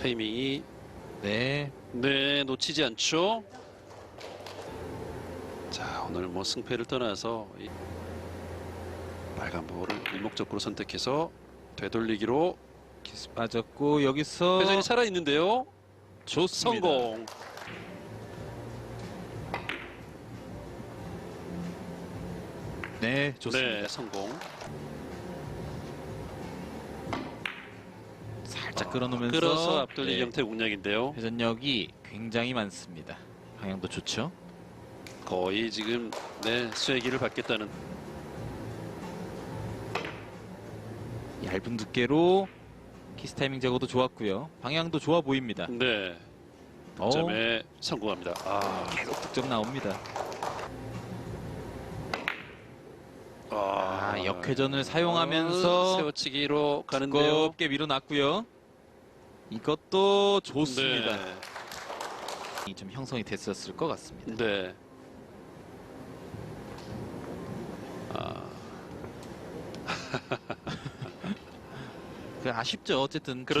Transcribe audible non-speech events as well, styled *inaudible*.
타이밍이 네. 네 놓치지 않죠. 자 오늘 뭐 승패를 떠나서 이 빨간 볼을 일목적으로 선택해서 되돌리기로 키스 빠졌고 여기서 회전이 살아 있는데요. 좋습니다. 성공. 네, 좋습니다. 네 성공. 살짝 끌어놓으면서 끌어서 앞돌리 네, 형태 공략인데요. 회전력이 굉장히 많습니다. 방향도 좋죠. 거의 지금 네 쐐기를 받겠다는 얇은 두께로 키스 타이밍 제거도 좋았고요. 방향도 좋아 보입니다. 네 어, 득점에 성공합니다. 아, 계속 득점 나옵니다. 아, 아, 역회전을 사용하면서 세워치기로 가는데요. 두껍게 밀어놨고요. 이것도 좋습니다. 네. 좀 형성이 됐었을 것 같습니다. 네. 아, *laughs* 그 아쉽죠. 어쨌든 그렇죠.